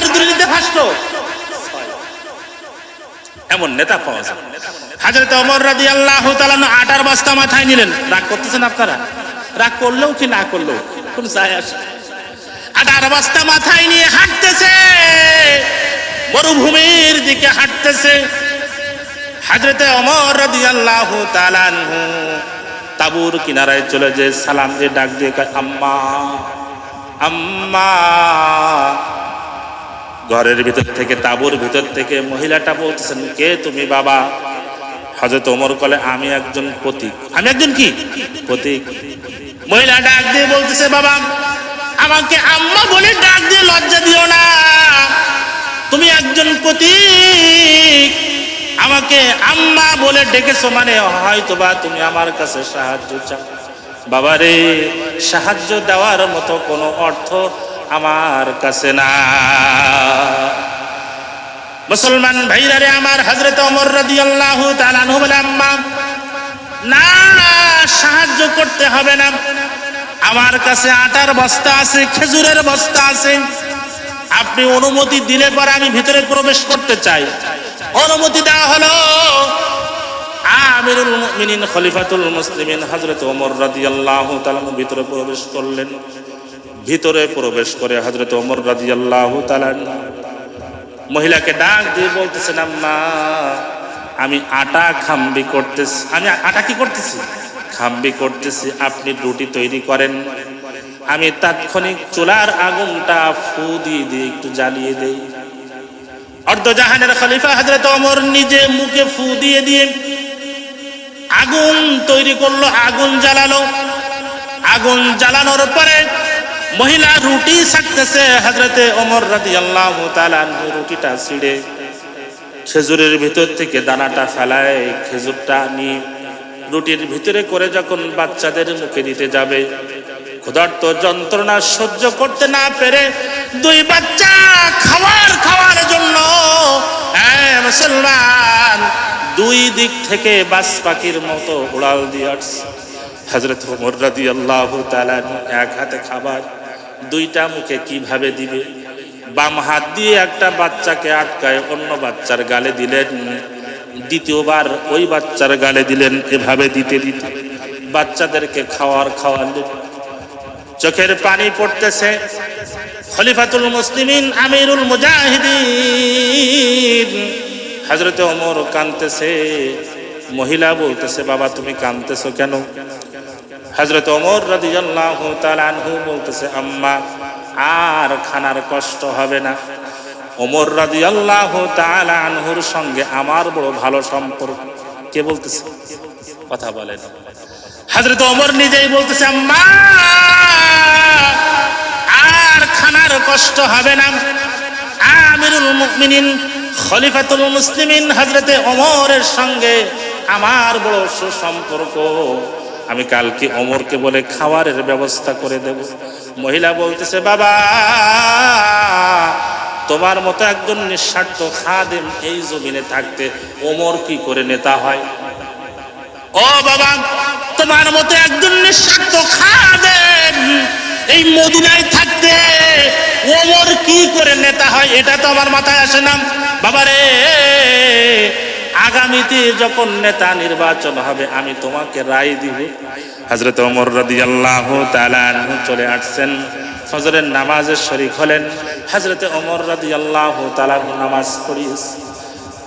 ছয়বার দুর্নীতিতে ফাঁসলো এমন নেতা পাওয়া যায়। হাজরত অমর রাজি আল্লাহ আটার বস্তা মাথায় নিলেন। রাগ করতেছেন আপনারা? রাগ করলেও কি না করলেও? কোন যায় আসে আটার বস্তা মাথায় নিয়ে হাঁটতেছে। মরুভূমির দিকে হাঁটতেছে। হাজরতে অমর রাজি আল্লাহ তাবুর কিনারায় চলে যে সালাম দিয়ে ডাক দিয়ে কয়, আম্মা আম্মা ঘরের ভিতর থেকে, তাবুর ভিতর থেকে মহিলাটা বলতেছেন, কে তুমি বাবা? হজরত ওমর কলে, আমি একজন প্রতীক। আমি একজন কি? প্রতীক। মহিলা ডাক দিয়ে বলতেছে, বাবা, আমাকে আম্মা বলে ডাক দিয়ে লজ্জা দিও না। তুমি একজন প্রতীক। আমাকে আম্মা বলে ডেকেছো মানে হয়তো বা তুমি আমার কাছে সাহায্য চাও। বাবারে, সাহায্য দেওয়ার মতো কোনো অর্থ আমার কাছে না। মুসলমান ভাইরা রে আমার হজরত অমর রাজি আল্লাহ আম্মা, না সাহায্য করতে হবে না। আমার কাছে আটার বস্তা আছে, খেজুরের বস্তা আছে। আপনি অনুমতি দিলে পরে আমি ভিতরে প্রবেশ করতে চাই। অনুমতি দেওয়া হলো আমিরুল মুমিনিন খলিফাতুল মুসলিমিন হযরত ওমর রাদিয়াল্লাহু তাআলা ভিতরে প্রবেশ করলেন। ভিতরে প্রবেশ করে হযরত ওমর রাদিয়াল্লাহু তাআলা মহিলাকে ডাক দিয়ে বলতেছেন, আম্মা, আমি আটা খাম্বি করতেছি। আমি আটা কি করতেছি? খাম্বি করতেছি, আপনি রুটি তৈরি করেন। আমি তাৎক্ষণিক চুলার আগুনটা ফু দিয়ে দিয়ে একটু জ্বালিয়ে দেই। অর্ধজাহানের খলিফা হজরত ওমর নিজে মুখে ফু দিয়ে দিয়ে আগুন তৈরি করল, আগুন জ্বালালো। আগুন জ্বালানোর পরে মহিলা রুটি ছাকতেছে হজরতে ওমর রাদি আল্লাহ রুটিটা ছিঁড়ে। খেজুরের ভিতর থেকে দানাটা ফেলায়, খেজুরটা নিয়ে রুটির ভিতরে করে যখন বাচ্চাদের মুখে দিতে যাবে, ক্ষুধার্ত যন্ত্রণা সহ্য করতে না পেরে দুই বাচ্চা খাবার খাওয়ার জন্য হ্যাঁ মুসলমান, দুই দিক থেকে বাস পাখির মতো উড়াল দিয়ে আসছে। হজরত রাদি আল্লাহ এক হাতে খাবার দুইটা মুখে কীভাবে দিবে? বাম হাত দিয়ে একটা বাচ্চাকে আটকায়, অন্য বাচ্চার গালে দিলেন। দ্বিতীয়বার ওই বাচ্চার গালে দিলেন, এভাবে দিতে দিতে। বাচ্চাদেরকে খাওয়ার খাওয়ালেন। চোখের পানি পড়তেছে। খলিফাতুল মুসলিমিন, আমিরুল মুজাহিদিন। হজরতে ওমর কানতেছে মহিলা বলতেছে, বাবা, তুমি কানতেছো কেন? হজরত ওমর রাদিয়াল্লাহু তাআলা আনহু বলতেছে, আম্মা, আর খানার কষ্ট হবে না। ওমর রাদিয়াল্লাহু তাআলা আনহুর সঙ্গে আমার বড় ভালো সম্পর্ক। কে বলতেছে? কথা বলেন হজরত ওমর নিজেই বলতেছে, আম্মা, আর খানার কষ্ট হবে না। আমিরুল মুমিনিন, খলিফাতুল মুসলিমিন হজরতে ওমরের সঙ্গে আমার বড় সুসম্পর্ক। আমি কালকে অমরকে বলে খাবারের ব্যবস্থা করে দেব। মহিলা বলতেছে, বাবা, তোমার মতো একজন নিঃস্বার্থ খাদেম এই জমিনে থাকতে ওমর কি করে নেতা হয়? ও বাবা, তোমার মতো একজন নিঃস্বার্থ খাদেম এই মদিনায় থাকতে ওমর কি করে নেতা হয়, এটা তো আমার মাথায় আসে না। বাবারে আগামীতে যখন নেতা নির্বাচন হবে, আমি তোমাকে রায় দিব। হজরত অমর তাআলা আনহু চলে আসছেন। ফজরের নামাজের শরীক হলেন। হজরতে ওমর রাদিয়াল্লাহু তাআলা নামাজ পড়িয়েছে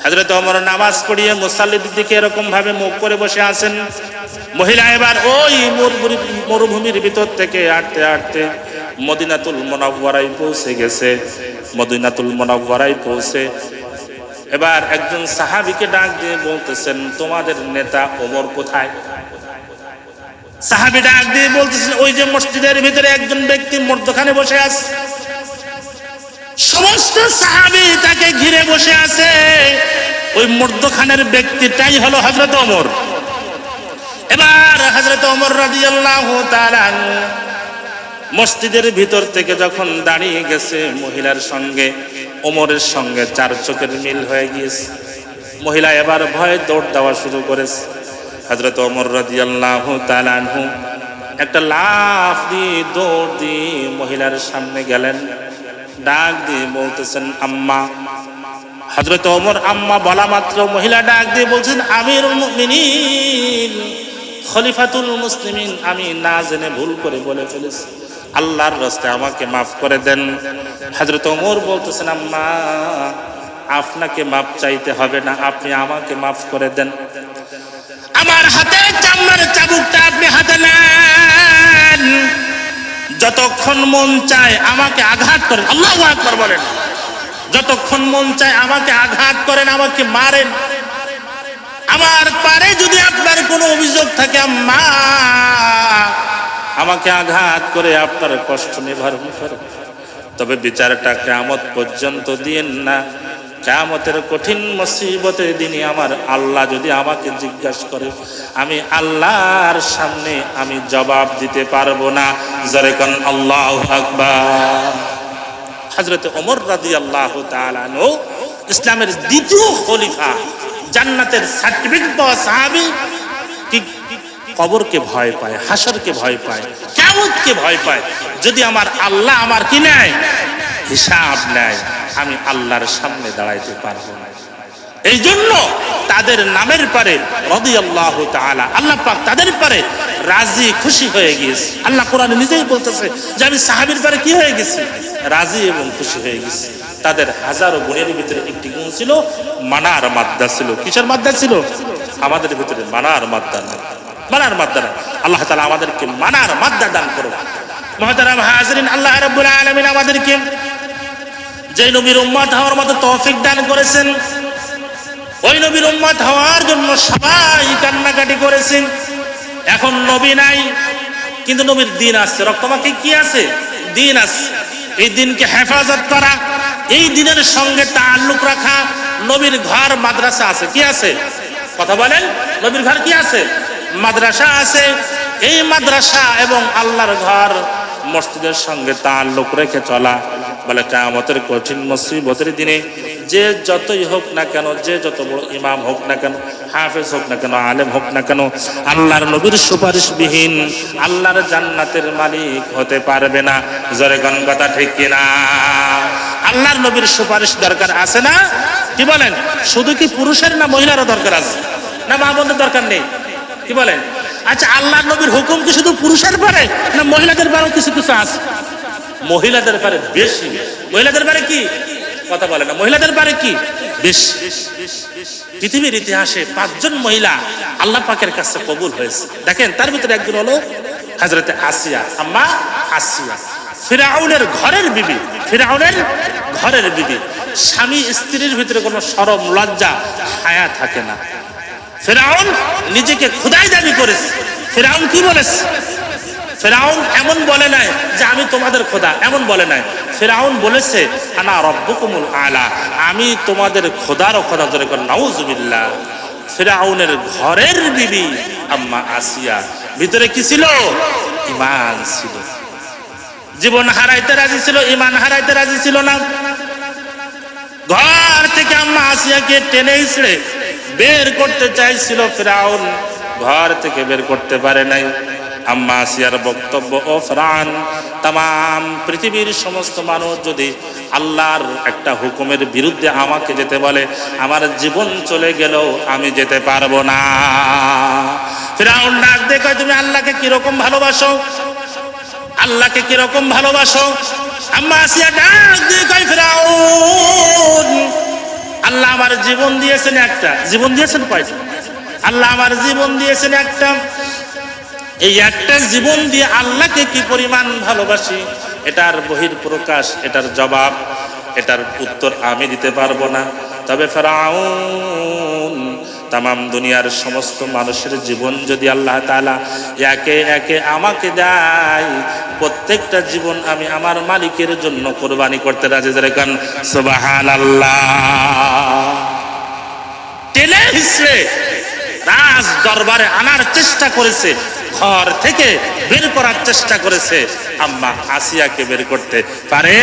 হজরত ওমর নামাজ পড়িয়ে মুসাল্লিদের দিকে এরকম ভাবে মুখ করে বসে আছেন। মহিলা এবার ওই মরুভূমি- মরুভূমির ভিতর থেকে আটতে আটতে মদিনাতুল মোনাব্বরাই পৌঁছে গেছে। মদিনাতুল মোনাব্বরাই পৌঁছে এবার একজন সাহাবিকে ডাক দিয়ে বলতেছেন, তোমাদের নেতা ওমর কোথায়? সাহাবি ডাক দিয়ে বলতেছেন, ওই যে মসজিদের ভিতরে একজন ব্যক্তি মর্দখানে বসে আছে। সমস্ত সাহাবি তাকে ঘিরে বসে আছে। ওই মধ্যখানের ব্যক্তিটাই হলো হজরত ওমর। এবার হজরত ওমর রাদিয়াল্লাহু আনহু মসজিদের ভিতর থেকে যখন দাঁড়িয়ে গেছে মহিলার সঙ্গে, ওমরের সঙ্গে, চার চোখের মিল হয়ে গিয়েছে। মহিলা এবার ভয়ে দৌড় দেওয়া শুরু করেছে। হজরত ওমর রাদিয়াল্লাহু তাআলা আনহু একটা লাফ দিয়ে, দৌড় দিয়ে মহিলার সামনে গেলেন। ডাক দিয়ে বলতেছেন, আম্মা। হজরত ওমর, আম্মা বলা মাত্র। মহিলা ডাক দিয়ে বলছেন আমির খলিফাতুল মুসলিমিন। আমি না জেনে ভুল করে বলে ফেলেছি। আল্লাহর রাস্তায় আমাকে মাফ করে দেন। হজরত ওমর বলতেছেন, আম্মা, আপনাকে মাফ চাইতে হবে না, আপনি আমাকে মাফ করে দেন। আমার হাতে চামড়ার চাবুকটা আপনি হাতে নেন। যতক্ষণ মন চায় আমাকে আঘাত করেন, আল্লাহ আকবার বলেন। যতক্ষণ মন চায় আমাকে আঘাত করেন, আমাকে মারেন। আমার পারে যদি আপনার কোনো অভিযোগ থাকে, আম্মা আমাকে আঘাত করে আপনার কষ্ট নিবারণ করেন। তবে বিচারটা কেমত পর্যন্ত দিয়েন না। কেমতের কঠিন মুসিবতের দিনে আমার আল্লাহ যদি আমাকে জিজ্ঞাসা করে, আমি আল্লাহর সামনে আমি জবাব দিতে পারব না। জরে কন আল্লাহ হজরত ওমর রাদি আল্লাহ ইসলামের দ্বিতীয় খলিফা, জান্নাতের সার্টিফিকেট পাওয়া সাহাবি কবরকে ভয় পায়, হাসরকে ভয় পায় কেমনকে ভয় পায়। যদি আমার আল্লাহ আমার কি নেয়? হিসাব নেয়। আমি আল্লাহর সামনে দাঁড়াইতে পারব না। এই জন্য তাদের নামের পারে আল্লাহ আল্লাহ পাক তাদের পারে রাজি খুশি হয়ে গিয়েছে। আল্লাহ কোরআন নিজেই বলতেছে যে আমি সাহাবির পারে কি হয়ে গেছি? রাজি এবং খুশি হয়ে গেছি। তাদের হাজারো গুণের ভিতরে একটি গুণ ছিল, মানার মাদ্দা ছিল। কিসের মাদ্দা ছিল? আমাদের ভিতরে মানার মাদ্দা নাই। মানার মাদ্দা আল্লাহ তালা আমাদেরকে মানার মাদ্দা দান করো মহাতারাম হাজরিন আল্লাহ রাব্বুল আলামিন আমাদেরকে যে নবীর উম্মত হওয়ার মতো তৌফিক দান করেছেন, ওই নবীর উম্মত হওয়ার জন্য সবাই কান্নাকাটি করেছেন। এখন নবী নাই, কিন্তু নবীর দিন আছে রক্তমাকে কি আছে? দিন আছে এই দিনকে হেফাজত করা, এই দিনের সঙ্গে তাল্লুক রাখা, নবীর ঘর মাদ্রাসা আছে, কি আছে? কথা বলেন, নবীর ঘর কি আছে? মাদ্রাসা আছে, এই মাদ্রাসা এবং আল্লাহর ঘর মসজিদের সঙ্গে তার লোক রেখে চলা, বলে কামতের কঠিন মুসিবতের দিনে যে যতই হোক না কেন, যে যত বড় ইমাম হোক না কেন, হাফেজ হোক না কেন, আলেম হোক না কেন, আল্লাহর নবীর সুপারিশবিহীন আল্লাহর জান্নাতের মালিক হতে পারবে না। জরে গণ কথা ঠিক কিনা? আল্লাহর নবীর সুপারিশ দরকার আছে না? কি বলেন? শুধু কি পুরুষের না মহিলারও দরকার আছে? না মা বোনদের দরকার নেই? কি বলেন আচ্ছা আল্লাহ নবীর হুকুম কি শুধু পুরুষের পারে না মহিলাদের পারেও কিছু কিছু আছে? মহিলাদের পারে বেশি। মহিলাদের পারে কি? কথা বলে না। মহিলাদের পারে কি? বেশি। পৃথিবীর ইতিহাসে পাঁচজন মহিলা আল্লাহ পাকের কাছে কবুল হয়েছে। দেখেন তার ভিতরে একজন হলো হাজরতে আসিয়া। আম্মা আসিয়া। ফিরাউনের ঘরের বিবি। ফিরাউনের ঘরের বিবি। স্বামী স্ত্রীর ভিতরে কোনো সরম লজ্জা হায়া থাকে না। ফেরাউন নিজেকে খুদাই দাবি করেছে। ফেরাউন কি বলেছে? ফেরাউন এমন বলে নাই যে আমি তোমাদের খোদা, এমন বলে নাই। ফেরাউন বলেছে, আনা রব্বকুমুল আলা আমি তোমাদের খোদারও খোদা ধরে কর নাউজুবিল্লাহ। ফেরাউনের ঘরের বিবি আম্মা আসিয়া। ভিতরে কি ছিল? ইমান ছিল। জীবন হারাইতে রাজি ছিল ইমান হারাইতে রাজি ছিল না। ঘর থেকে আম্মা আসিয়াকে টেনে ইসড়ে বের করতে চাইছিল ফেরাউন, ঘর থেকে বের করতে পারে নাই। আম্মা আসিয়ার বক্তব্য, ও ফ্রান তাম পৃথিবীর সমস্ত মানুষ যদি আল্লাহর একটা হুকুমের বিরুদ্ধে আমাকে যেতে বলে, আমার জীবন চলে গেলেও আমি যেতে পারব না। ফেরাউন ডাক দেখো তুমি আল্লাহকে কীরকম ভালোবাসো? আল্লাহকে কীরকম ভালোবাসো? আম্মা আসিয়া ডাক ফেরাউন আল্লাহ আমার জীবন দিয়েছেন একটা। জীবন দিয়েছেন কয়টা? আল্লাহ আমার জীবন দিয়েছেন একটা। এই একটা জীবন দিয়ে আল্লাহকে কি পরিমাণ ভালোবাসি, এটার বহির প্রকাশ এটার জবাব, এটার উত্তর আমি দিতে পারব না। তবে ফেরাউন তাম দুনিয়ার সমস্ত মানুষের জীবন যদি আল্লাহ তালা একে একে আমাকে দেয় প্রত্যেকটা জীবন আমি আমার মালিকের জন্য কোরবানি করতে রাজি যেরকম সুবাহান টেনে রাজ দরবারে আনার চেষ্টা করেছে, ঘর থেকে বের করার চেষ্টা করেছে, আম্মা আসিয়াকে বের করতে পারে?